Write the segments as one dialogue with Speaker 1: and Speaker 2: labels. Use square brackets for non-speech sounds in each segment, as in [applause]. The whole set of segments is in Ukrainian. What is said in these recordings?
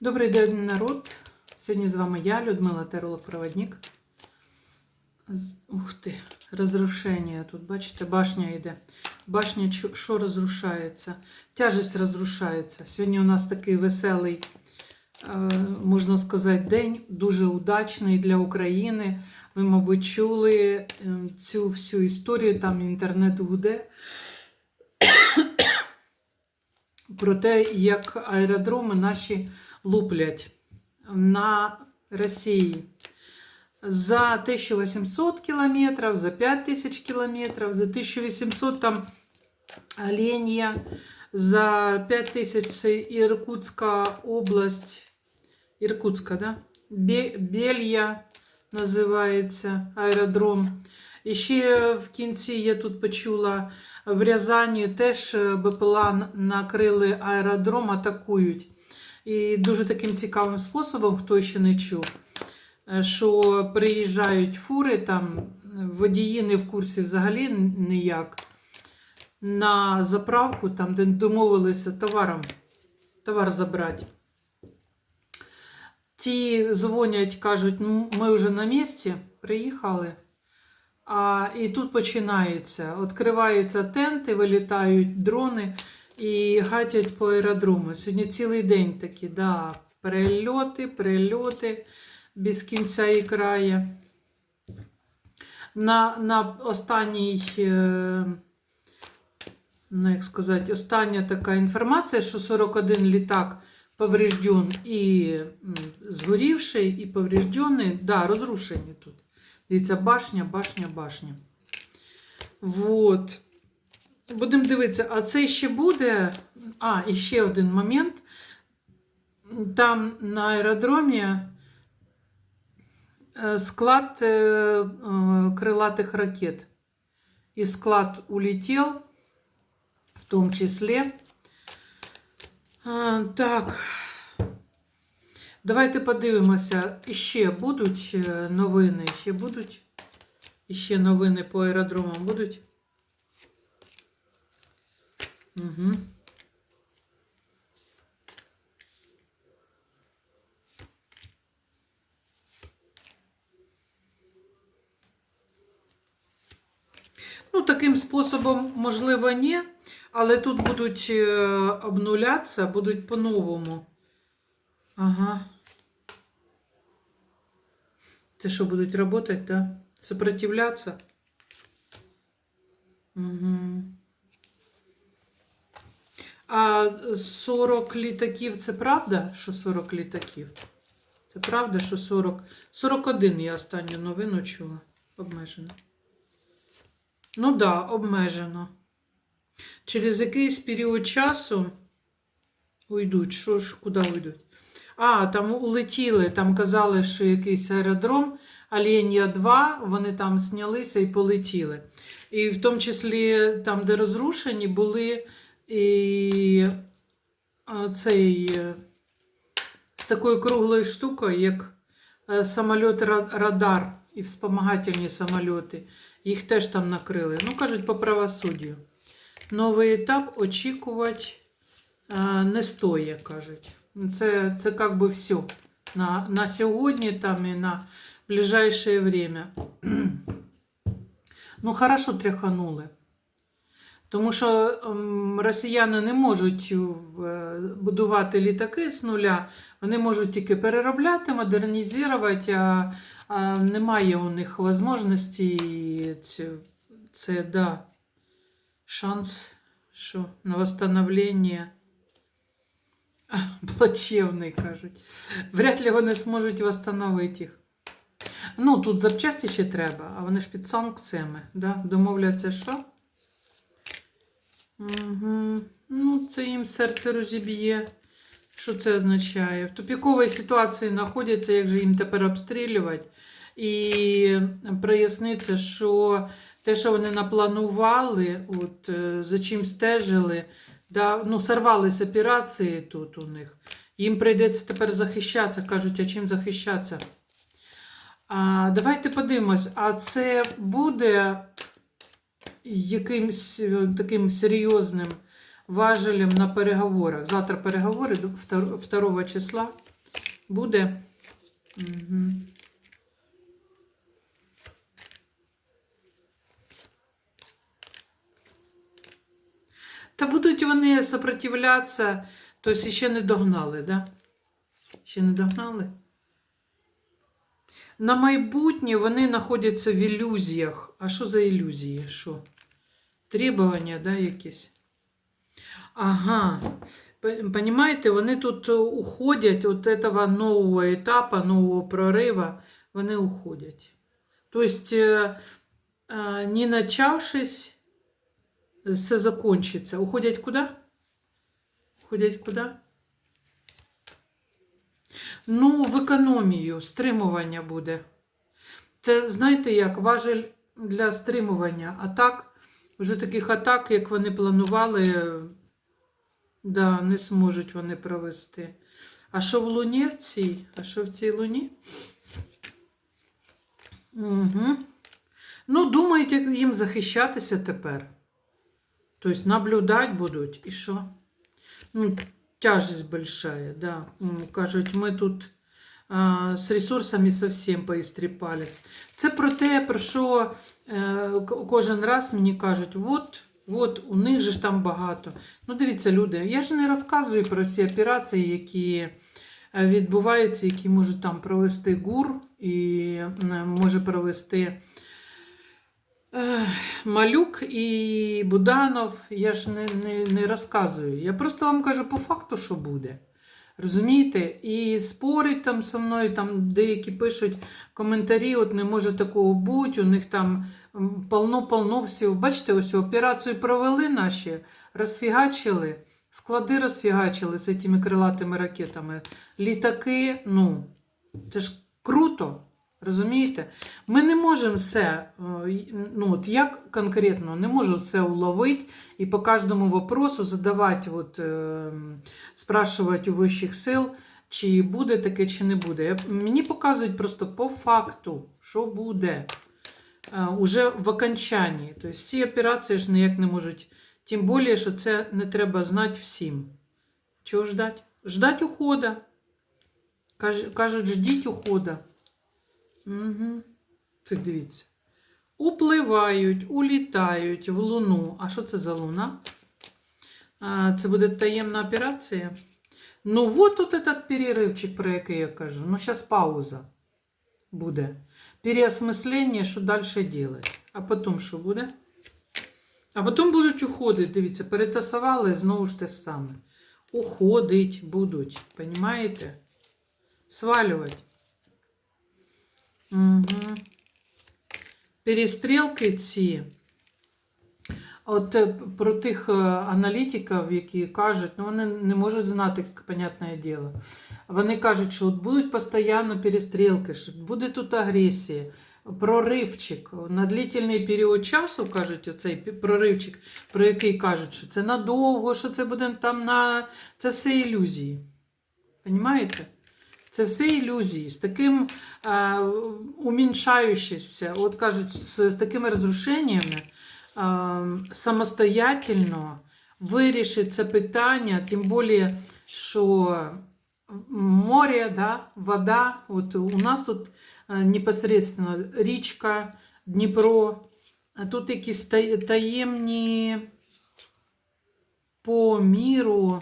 Speaker 1: Добрий день, народ. Сьогодні з вами я, Людмила Теролог-проводник. Ух ти, розрушення тут, бачите, башня йде. Башня що розрушається? Тяжесть розрушається. Сьогодні у нас такий веселий, е, можна сказати, день, дуже удачний для України. Ви, мабуть, чули е, цю всю історію, там інтернет гуде. [coughs] Про те, як аеродроми наші луплять на Росії за 1800 кілометрів, за 5000 кілометрів, за 1800 там Оленя, за 5000 це Іркутська область, Іркутська, да? Бе- Белья називається аеродром. І ще в кінці я тут почула в Рязані теж е, БПЛА накрили аеродром, атакують. І дуже таким цікавим способом, хто ще не чув, е, що приїжджають фури, там водії не в курсі взагалі ніяк. На заправку, там, де домовилися товаром, товар забрати. Ті дзвонять, кажуть, «Ну, ми вже на місці, приїхали. А, і тут починається. Відкриваються тенти, вилітають дрони і гатять по аеродрому. Сьогодні цілий день такі, да, перельоти, перельоти без кінця і краю. На, на останній, е, ну, як сказати, остання така інформація, що 41 літак поврежден і згорівший, і повреждений, да, розрушені тут. Дивіться, башня, башня, башня. Вот. Будемо дивитися, а це ще буде. А, і ще один момент. Там на аеродромі е, склад е, е, крилатих ракет. І склад улетів, в тому числі. Так. Давайте подивимося, іще будуть новини, ще будуть. Іще новини по аеродромам будуть. Угу. Ну, таким способом, можливо, ні, але тут будуть е, обнулятися, будуть по-новому. Ага. Це що, будуть працювати, да? Сопротивляться? Угу. А 40 літаків це правда, що 40 літаків? Це правда, що 40. 41 я останню новину чула. Обмежено. Ну так, да, обмежено. Через якийсь період часу уйдуть. Що ж, куди уйдуть? А, там улетіли, там казали, що якийсь аеродром, Оленя 2, вони там знялися і полетіли. І в тому числі там, де розрушені, були і цей е, з такою круглою штукою, як е, самоліт радар і вспомагательні самоліти. Їх теж там накрили. Ну, кажуть, по правосуддю. Новий етап очікувати е, не стоїть, кажуть. Це, це как би все. На, на сьогодні там і на ближайшее время. [clears throat] ну, хорошо тряханули. Тому що ем, росіяни не можуть е, будувати літаки з нуля, вони можуть тільки переробляти, модернізувати, а, немає у них можливості. Це, це да, шанс що, на восстановлення [laughs] плачевний, кажуть. Вряд ли вони зможуть восстановити їх. Ну, тут запчасті ще треба, а вони ж під санкціями. Да? Домовляться, що? Угу. Ну, це їм серце розіб'є. Що це означає? В тупіковій ситуації знаходяться, як же їм тепер обстрілювати. І проясниться, що те, що вони напланували, от, е, за чим стежили, да, ну, сорвались операції тут у них. Їм прийдеться тепер захищатися. Кажуть, а чим захищатися? А, давайте подивимось, а це буде якимсь е, таким серйозним важелем на переговорах. Завтра переговори до 2 числа буде. Угу. Та будуть вони сопротивлятися, тобто ще не догнали, да? Ще не догнали? На майбутнє вони знаходяться в ілюзіях. А що за ілюзії? Що? Требування, да, якісь? Ага. Понимаете, вони тут уходять від этого нового етапу, нового прорива, вони уходять. Тобто, е, е, не начавшись, все закончиться. Уходять куди? Уходять куди? Ну, в економію, стримування буде. Це, знаєте, як важель для стримування атак, вже таких атак, як вони планували, да, не зможуть вони провести. А що в Луні в цій? А що в цій Луні? Угу. Ну, думають, як їм захищатися тепер. Тобто наблюдати будуть і що? Ну, тяжесть большая, да. Кажуть, ми тут з ресурсами совсем поістріпались. Це про те, про що е, кожен раз мені кажуть, от, от, у них же ж там багато. Ну, дивіться, люди, я ж не розказую про всі операції, які е, відбуваються, які можуть там провести ГУР і е, може провести. Малюк і Буданов, я ж не, не, не розказую. Я просто вам кажу по факту, що буде. Розумієте? І спорить там зі мною, там деякі пишуть коментарі, от не може такого бути, у них там полно-полно всього. Бачите, ось операцію провели наші, розфігачили, склади розфігачили з цими крилатими ракетами. Літаки, ну, це ж круто. Розумієте? Ми не можемо все, е, ну от як конкретно, не можу все уловити і по кожному вопросу задавати, от, е, спрашувати у вищих сил, чи буде таке, чи не буде. Мені показують просто по факту, що буде е, уже в окончанні. Тобто ці операції ж ніяк не можуть, тим більше, що це не треба знати всім. Чого ждать? Ждать ухода. Кажуть, ждіть ухода. Угу. Так дивіться. Upливають, улітають в Луну. А що це за луна? А, це буде таємна операція. Ну, от тут этот переривчик, про який я кажу. Ну, зараз пауза буде. Переосмислення, що далі робити. А потім що буде? А потім будуть уходити. Дивіться, перетасували знову ж те ж саме. Уходить будуть. Понімаєте? Свалювати. Угу. Перестрілки ці. От е, про тих е, аналітиків, які кажуть, ну вони не можуть знати, понятне діло. Вони кажуть, що от будуть постійно перестрілки, що буде тут агресія, проривчик. На длительний період часу, кажуть, оцей проривчик, про який кажуть, що це надовго, що це буде там на. Це все ілюзії. Понімаєте? Це все ілюзії. З таким е, уміншаючися, от кажуть, з, з такими розрушеннями е, самостоятельно вирішить це питання, тим більше, що море, да, вода, от у нас тут е, непосредственно річка, Дніпро, а тут якісь таємні по міру.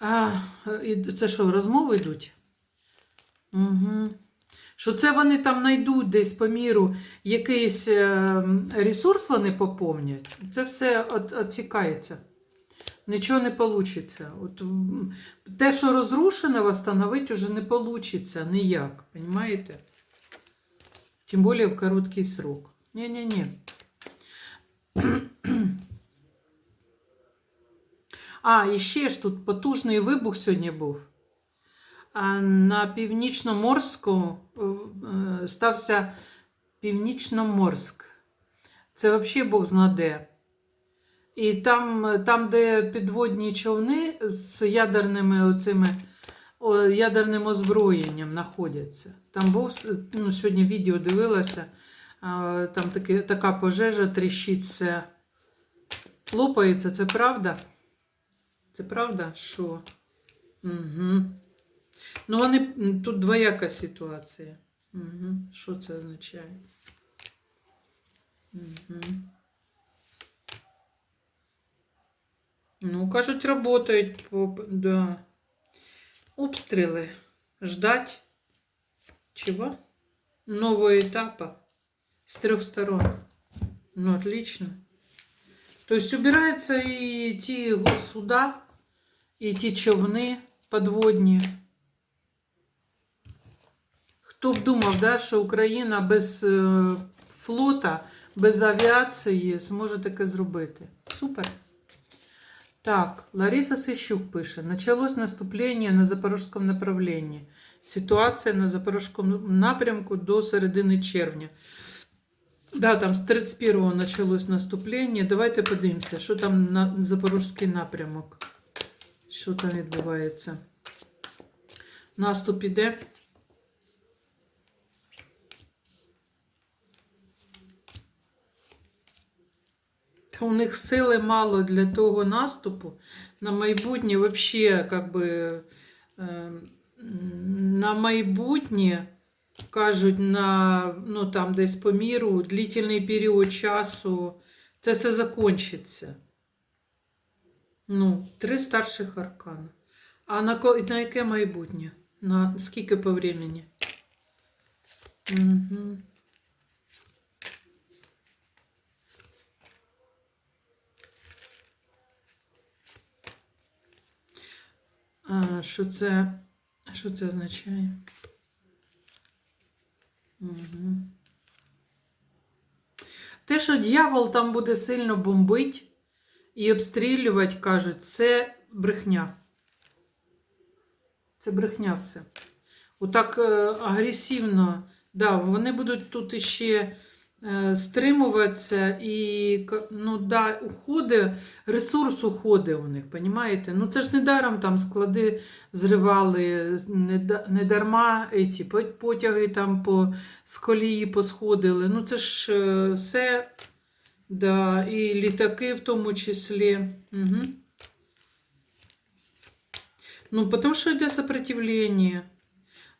Speaker 1: А, це що, розмови йдуть? Угу. Що це вони там знайдуть десь по міру якийсь е, ресурс вони поповнять, це все от, отсікається. Нічого не вийде. От, те, що розрушено, встановити вже не вийде ніяк. Понимаєте? Тим більше в короткий срок. Ні-ні-ні. А, і ще ж тут потужний вибух сьогодні був. А на північноморську е, е, стався Північноморськ. Це взагалі Бог знаде. І там, там, де підводні човни з ядерними оцими, ядерним озброєнням знаходяться. Там був ну, сьогодні відео дивилася, там таки, така пожежа тріщиться. лопається, це правда? Це правда, що? Угу. Ну, вони м, тут двояка ситуація. Угу. Що це означає? Угу. Ну, кажуть, работають по да. обстріли. Ждать чего? Нового этапа с трех сторон. Ну, отлично. То есть убираются и ті суда, і ті човни подводні. Хто б думав, да, що Україна без е, флота, без авіації зможе таке зробити. Супер. Так, Лариса Сищук пише. Началось наступление на Запорожском направлении. Ситуация на Запорожском напрямку до середини червня. Да, там з 31-го началось наступлення. Давайте подивимося, що там на Запорізький напрямок. Що там відбувається? Наступ іде. Та у них сили мало для того наступу. На майбутнє вообще, как би, на майбутнє кажуть, на ну там десь по міру длительний період часу це все закончиться. Ну, три старших аркана. А на, на яке майбутнє? На скільки по времени? Угу. А, що це? Що це означає? Угу. Те, що дьявол там буде сильно бомбить і обстрілювати, кажуть, це брехня. Це брехня все. Отак е, агресивно. Да, вони будуть тут іще е, стримуватися і ну, да, уходи, ресурс уходи у них, понімаєте? Ну це ж не даром там склади зривали, не, дарма ці потяги там по з посходили. Ну це ж е, все, да, і літаки в тому числі. Угу. Ну, тому що йде сопротивлення.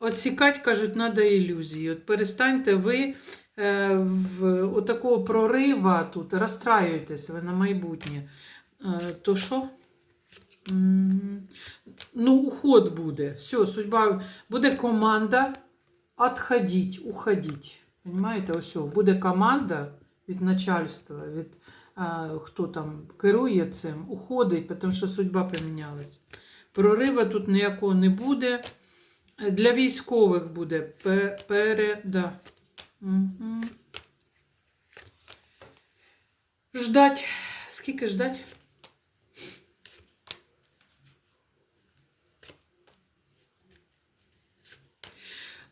Speaker 1: Отсікати, кажуть, треба ілюзії. От перестаньте ви е, в у такого прорива тут розстраюєтесь ви на майбутнє. Е, то що? Ну, уход буде. Все, судьба. Буде команда отходіть, уходіть. Понимаєте, ось буде команда від начальства, від а, хто там керує цим, уходить, тому що судьба помінялась. Прорива тут ніякого не буде. Для військових буде переда. Угу. Ждать. Скільки ждать?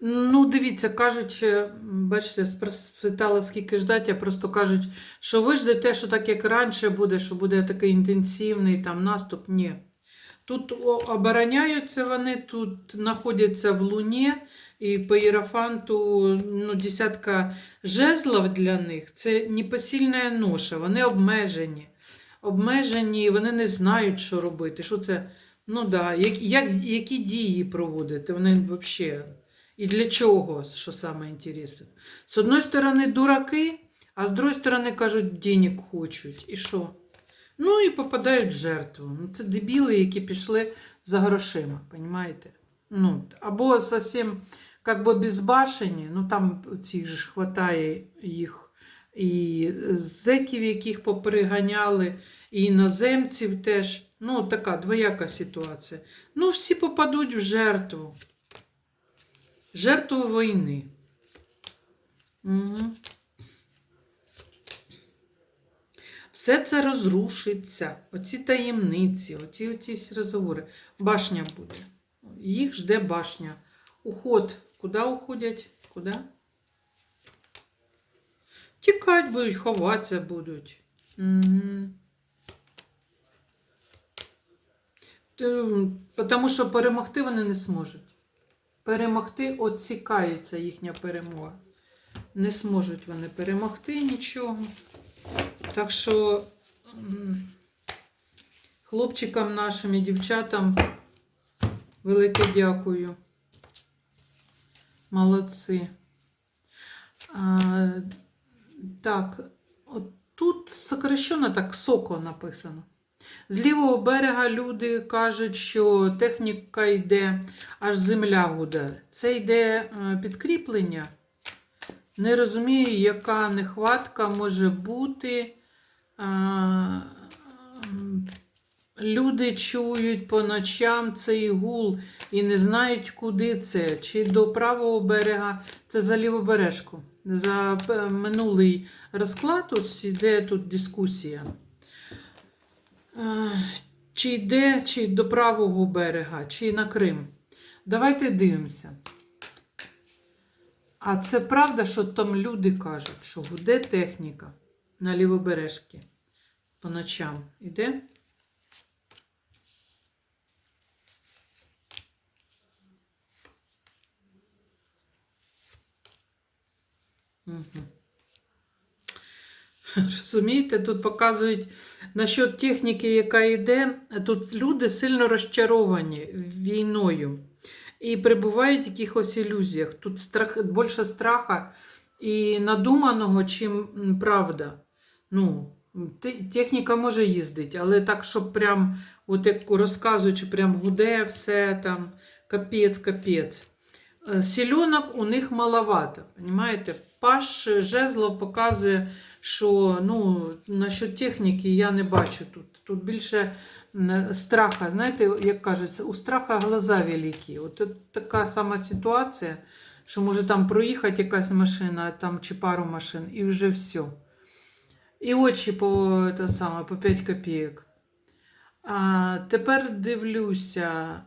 Speaker 1: Ну, дивіться, кажуть, е, бачите, спитала, скільки ждать, а просто кажуть, що ви ждете, що так як раніше буде, що буде такий інтенсивний там наступ. Ні. Тут обороняються вони, тут знаходяться в луні, і по Єрофанту ну, десятка жезлов для них це непосильна ноша, вони обмежені. Обмежені, вони не знають, що робити. Що це? Ну да, як, як, які дії проводити? Вони взагалі. І для чого, що саме інтересне? З одної сторони, дураки, а з другої сторони, кажуть, денег хочуть. І що? Ну і попадають в жертву. Ну, це дебіли, які пішли за грошима, розумієте? Ну, або зовсім как би безбашені, ну там цих ж хватає їх і зеків, яких поприганяли, і іноземців теж. Ну, така двояка ситуація. Ну, всі попадуть в жертву. Жертву війни. Угу. Все це розрушиться. Оці таємниці, оці, оці всі розговори. Башня буде. Їх жде башня. Уход. Куди уходять? Куди? Тікати будуть, ховатися будуть. Угу. Тому що перемогти вони не зможуть. Перемогти оцікається їхня перемога. Не зможуть вони перемогти нічого. Так що хлопчикам нашим і дівчатам велике дякую. Молодці. А, так, от тут сокращено так соко написано. З лівого берега люди кажуть, що техніка йде, аж земля гуде. Це йде е, підкріплення. Не розумію, яка нехватка може бути. Люди чують по ночам цей гул і не знають, куди це. Чи до правого берега, це за лівобережку. За е, минулий розклад ось іде тут дискусія. Чи йде, чи до правого берега, чи на Крим. Давайте дивимося. А це правда, що там люди кажуть, що гуде техніка на лівобережці по ночам. Іде? Угу. Розумієте, тут показують насчет техніки, яка йде, тут люди сильно розчаровані війною і перебувають в якихось ілюзіях. Тут страх, більше страха і надуманого, чим правда. Ну, техніка може їздити, але так, щоб прям, от як розказують, що прям гуде все там, капець, капець. Е, Сільонок у них маловато, понимаєте? Паш Жезлов показує, що ну, насчет техніки я не бачу тут. Тут більше страха. Знаєте, як кажуть, у страха глаза великі. От така сама ситуація, що може там проїхати якась машина там, чи пару машин, і вже все. І очі по, те саме, по 5 копійок. А, тепер дивлюся.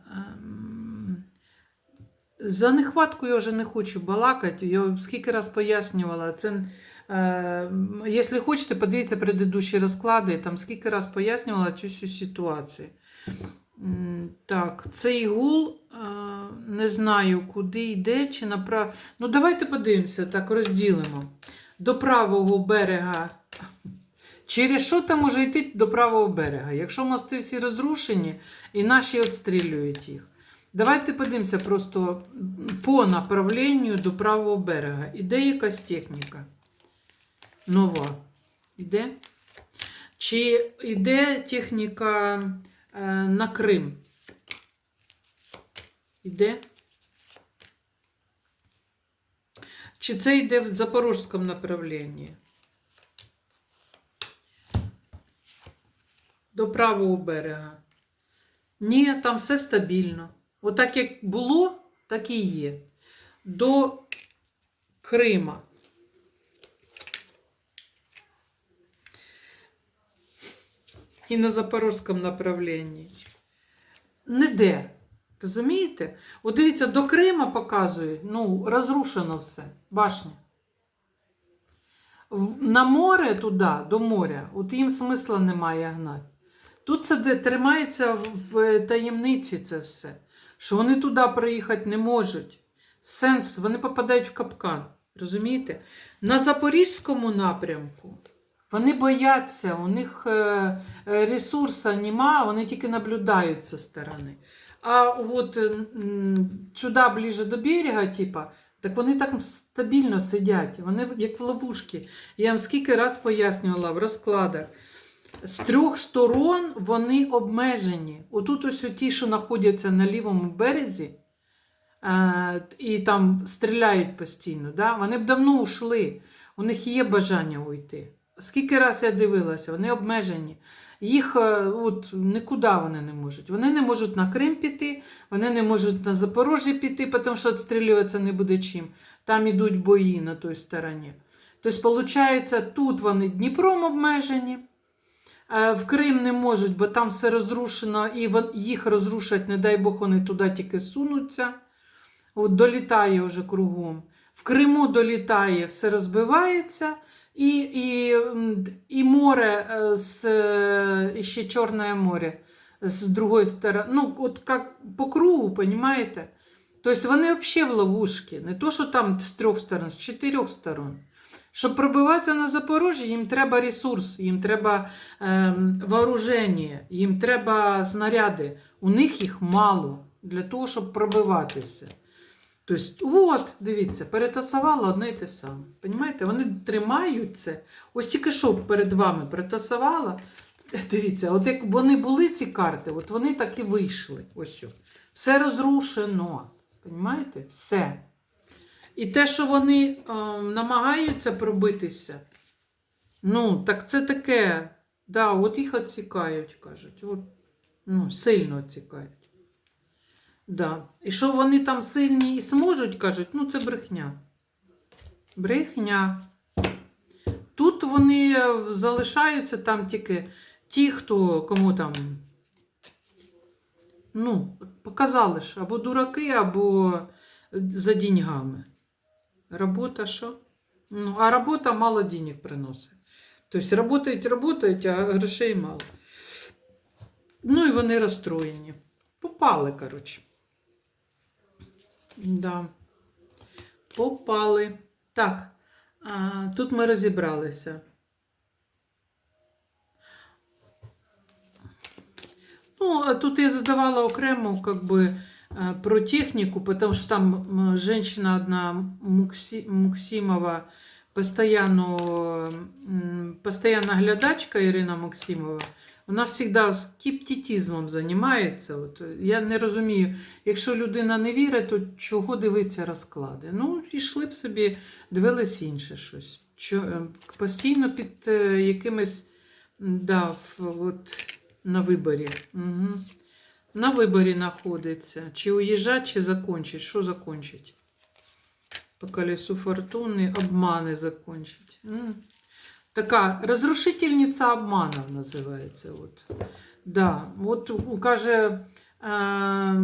Speaker 1: За нехватку я вже не хочу балакати. Я скільки раз пояснювала. Це, е, якщо хочете, подивіться предыдущі розклади, там скільки раз пояснювала цю всю ситуацію. Так, цей гул е, не знаю, куди йде, чи направо. Ну, давайте подивимося, так розділимо. До правого берега. Через що там може йти до правого берега? Якщо мости всі розрушені і наші відстрілюють їх. Давайте подивимося просто по направленню до правого берега. Іде якась техніка нова. Іде? Чи йде техніка е, на Крим? Іде? Чи це йде в запорожському направленні? До правого берега. Ні, там все стабільно. Отак як було, так і є. До Крима. І на запорожському направленні. Ніде. Розумієте? От дивіться, до Крима показують, ну, розрушено все, башня. На море туди, до моря, от їм смисла немає гнати. Тут це де тримається в таємниці це все. Що вони туди приїхати не можуть. Сенс, вони попадають в капкан. Розумієте? На Запорізькому напрямку вони бояться, у них е, е, ресурсу нема, вони тільки наблюдають зі сторони. А от сюди ближче до берега, типа, так вони так стабільно сидять, вони як в ловушці. Я вам скільки раз пояснювала в розкладах. З трьох сторон вони обмежені. Отут ось ті, що знаходяться на лівому березі, е, і там стріляють постійно, да? вони б давно ушли. У них є бажання уйти. Скільки раз я дивилася, вони обмежені. Їх е, от, нікуди вони не можуть. Вони не можуть на Крим піти, вони не можуть на Запорожжя піти, тому що відстрілюватися не буде чим. Там ідуть бої на той стороні. Тобто, виходить, тут вони Дніпром обмежені. Е, В Крим не можуть, бо там все розрушено, і їх розрушать, не дай Бог, вони туди тільки сунуться. От долітає вже кругом. В Криму долітає, все розбивається, і, і, і море е, з е, і ще Чорне море з другої сторони. Ну, от як по кругу, розумієте? Тобто вони взагалі в ловушці. Не то, що там з трьох сторон, з чотирьох сторон. Щоб пробиватися на Запорожжя, їм треба ресурс, їм треба ем, вооруження, їм треба снаряди. У них їх мало для того, щоб пробиватися. Тобто, от, дивіться, перетасувала одне й те саме. Понімаєте? Вони тримають це. Ось тільки що перед вами перетасувала. Дивіться, от як вони були ці карти, от вони так і вийшли. Ось. Все розрушено. Понімаєте? Все. І те, що вони е, намагаються пробитися, ну, так це таке. Да, от їх відсікають, кажуть. От, ну, сильно відсікають. Да. І що вони там сильні і зможуть, кажуть, ну це брехня. Брехня. Тут вони е, залишаються там тільки ті, хто кому там. Ну, показали ж, або дураки, або за деньгами. Робота що? Ну, а робота мало денег приносить. Тобто работають, работають, а грошей мало. Ну і вони розстроєні. Попали, коротше. Да. Попали. Так, а, тут ми розібралися. Ну, а тут я задавала окремо, как бы, э, про технику, потому что там женщина одна, Мукси, Муксимова, постоянно, постоянно глядачка Ірина Максимова, вона завжди скептицизмом займається. От, я не розумію, якщо людина не вірить, то чого дивитися розклади? Ну, йшли б собі, дивились інше щось. Чо, е, постійно під е, якимись да, от, на виборі. Угу. На виборі знаходиться. Чи уїжджать, чи закончить. Що закончить? По колесу фортуни обмани закончить. Така розрушительниця обманів називається. От. Да. От каже, е,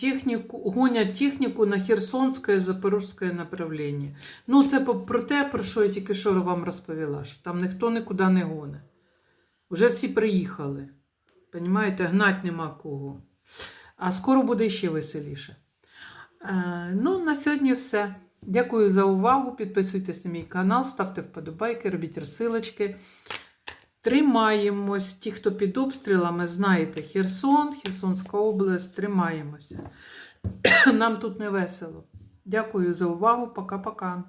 Speaker 1: техніку, гонять техніку на Херсонське Запорізьке направлення. Ну, це про те, про що я тільки що вам розповіла, що там ніхто нікуди не гоне. Вже всі приїхали. Понімаєте, гнать нема кого. А скоро буде ще веселіше. Е, ну, на сьогодні все. Дякую за увагу. Підписуйтесь на мій канал, ставте вподобайки, робіть розсилочки. Тримаємось. Ті, хто під обстрілами, знаєте, Херсон, Херсонська область, тримаємося. [clears throat] Нам тут не весело. Дякую за увагу. Пока-пока.